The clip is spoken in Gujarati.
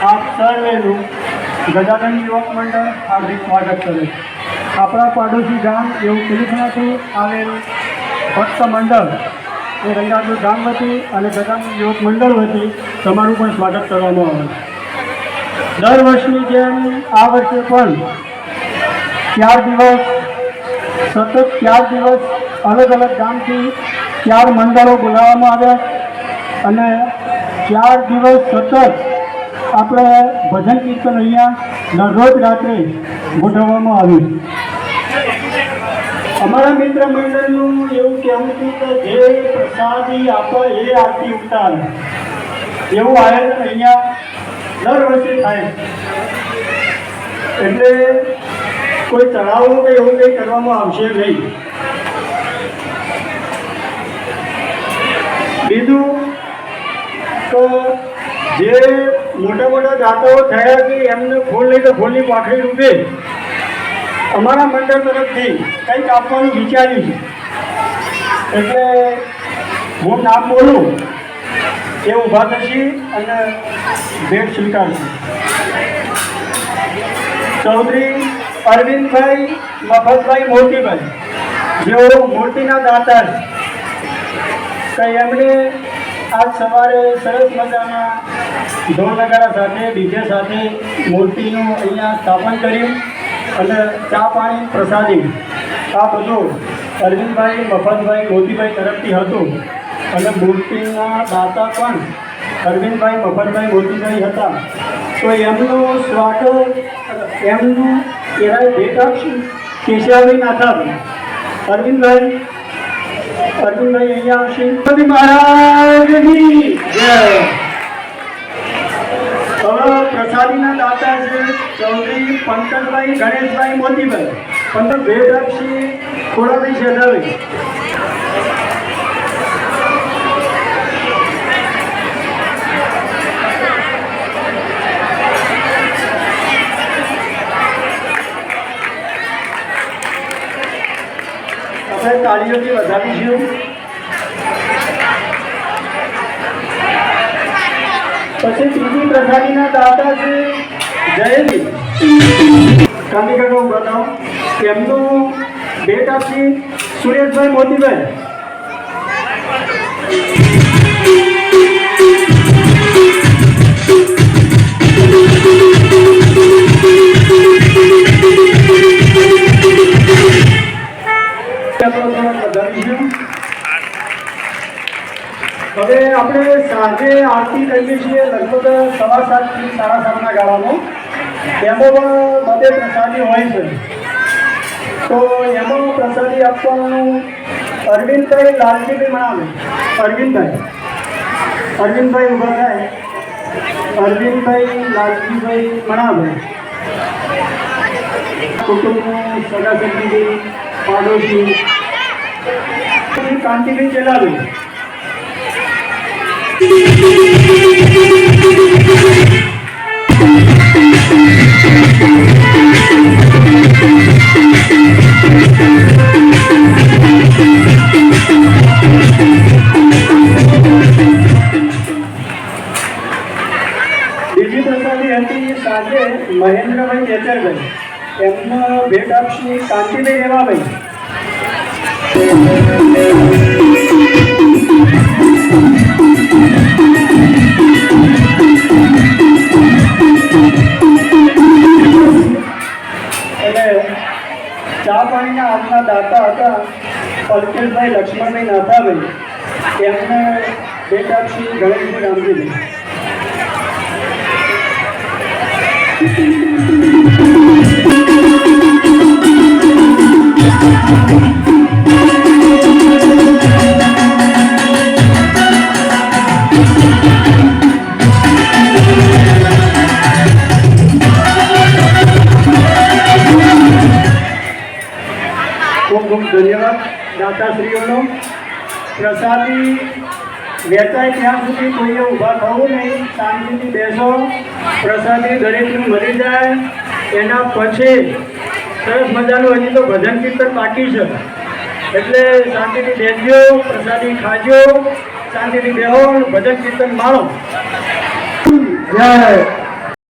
આપ સર્વેનું ગજાનંદ યુવક મંડળ હાર્દિક સ્વાગત કરે આપણા પાડોશી ગામ એવું પિલીખણાથી આવેલું ભક્ત મંડળ એ રંગાનું ગામ વતી અને ગજાનંદ યુવક મંડળ વતી તમારું પણ સ્વાગત કરવામાં આવે દર વર્ષની જેમ આ વર્ષે પણ ચાર દિવસ, સતત ચાર દિવસ અલગ અલગ ગામથી ચાર મંડળો બોલાવવામાં આવ્યા અને ચાર દિવસ સતત આપણે ભજન કીર્તન અહીંયા દરરોજ રાત્રે ગોઠવવામાં આવ્યું અમારા મિત્ર મંડળનું એવું કહેવું હતું કે જે પ્રસાદી આપો એ આરતી ઉતાર. એવું આયોજન અહીંયા દર વર્ષે થાય એટલે કોઈ તળાવો કે એવું કંઈ કરવામાં આવશે નહીં. બીજું તો જે મોટા મોટા દાતાઓ થયા કે એમને ફૂલ નહીં તો ફૂલની પાખડી રૂપે અમારા મંડળ તરફથી કંઈક આપવાનું વિચાર્યું એટલે હું નામ બોલું, એ ઊભા થશે અને ભેટ સ્વીકારશે. ચૌધરી અરવિંદભાઈ, મફતભાઈ મોતીભાઈ, જેઓ મૂર્તિના દાતા છે. તો એમણે આજ સવારે સરસ મજાના ઢોલ સાથે, ડીજે સાથે મૂર્તિનું અહીંયા સ્થાપન કર્યું અને ચા પાણી પ્રસાદી. આ બધું અરવિંદભાઈ, મફતભાઈ મોદીભાઈ તરફથી હતું. અને મૂર્તિના દાતા પણ અરવિંદભાઈ, મફતભાઈ મોદીભાઈ હતા. તો એમનું સ્વાગત, એમનું કહેવાય ભેટ આપશું કેશવભાઈ નાથાભાઈ અરવિંદભાઈ અર્જુનભાઈ અહીંયા આવશે. મહારાજની જય. પ્રસાદીના દાતા છે ચૌધરી પંકજભાઈ, ગણેશભાઈ મોતીભાઈ પંકજ ભેટ આપશે ખોડાભાઈ શેઠાભાઈ આપણે તાળીઓથી વધાવીશું પછી ત્રીજી પ્રસાદીના દાતા છે જયજી ઊભા થાઓ એમનું ભેટ આપશે સુરેશભાઈ મોતીભાઈ. હવે આપણે સાંજે આરતી કરીએ છીએ લગભગ સવા સાતથી સાડા સાતના ગાળામાં. એમાં પણ બધે પ્રસાદી હોય છે. તો એમાં પ્રસાદી આપવાનું અરવિંદભાઈ લાલજીભાઈ મણાવે અરવિંદભાઈ. અરવિંદભાઈ ઊભા થાય. અરવિંદભાઈ લાલજીભાઈ મણાવે કુટુંબનું સગા સંબંધી પાડોશી. કાંતિભાઈ ચલાવે મહેન્દ્રભાઈ ચેચરભાઈ એમને ભેટ આપશે કાંતિભાઈ રેવાભાઈ. ચા પાણીના આપના દાતા હતા. પલકેશભાઈ લક્ષ્મણભાઈ નાથાભાઈ. એમને બેટા આપશે ગણેશભાઈ રામજીભાઈ ખૂબ ધન્યવાદ. દાતાશ્રીઓનો પ્રસાદી વેચાય ત્યાં સુધી કોઈએ ઊભા થવું નહીં. શાંતિથી બેસો. પ્રસાદી દરેકને મળી જાય. એના પછી સરસ મજાનું હજી તો ભજન કીર્તન બાકી છે. એટલે શાંતિથી બેસજો પ્રસાદી ખાજો. શાંતિથી બેહો ભજન કીર્તન માણો. જય.